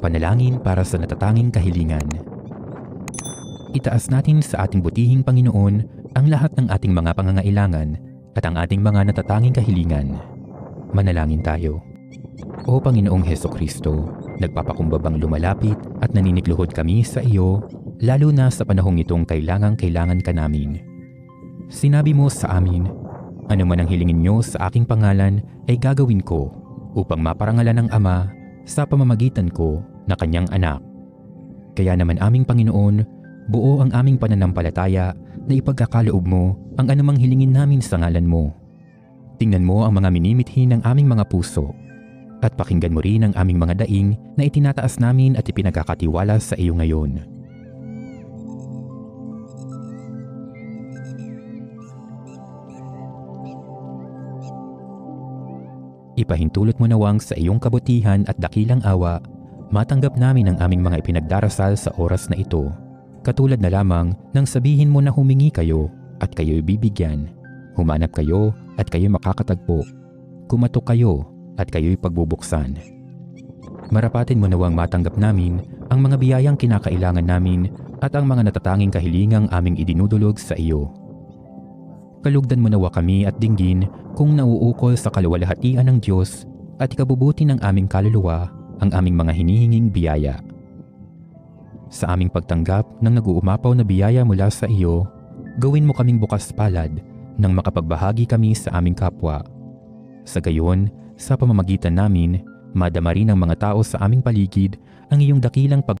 Panalangin para sa natatanging kahilingan. Itaas natin sa ating butihing Panginoon ang lahat ng ating mga pangangailangan at ang ating mga natatanging kahilingan. Manalangin tayo. O Panginoong Heso Kristo, nagpapakumbabang lumalapit at naninikluhod kami sa iyo, lalo na sa panahong itong kailangang kailangan ka namin. Sinabi mo sa amin, ano man ang hilingin nyo sa aking pangalan ay gagawin ko upang maparangalan ng Ama sa pamamagitan ko na kanyang anak. Kaya naman aming Panginoon, buo ang aming pananampalataya na ipagkakaloob mo ang anumang hilingin namin sa ngalan mo. Tingnan mo ang mga minimithi ng aming mga puso at pakinggan mo rin ang aming mga daing na itinataas namin at ipinagkakatiwala sa iyo ngayon. Ipahintulot mo nawang sa iyong kabutihan at dakilang awa, matanggap namin ang aming mga ipinagdarasal sa oras na ito. Katulad na lamang nang sabihin mo na humingi kayo at kayo'y bibigyan. Humanap kayo at kayo'y makakatagpo. Kumatok kayo at kayo'y pagbubuksan. Marapatin mo nawang matanggap namin ang mga biyayang kinakailangan namin at ang mga natatanging kahilingang aming idinudulog sa iyo. Kalugdan mo nawa kami at dinggin kung nauukol sa kaluwalhatian ng Diyos at ikabubuti ng aming kaluluwa ang aming mga hinihinging biyaya. Sa aming pagtanggap ng nag-uumapaw na biyaya mula sa iyo, gawin mo kaming bukas palad nang makapagbahagi kami sa aming kapwa. Sa gayon, sa pamamagitan namin, madama rin ng mga tao sa aming paligid ang iyong dakilang pag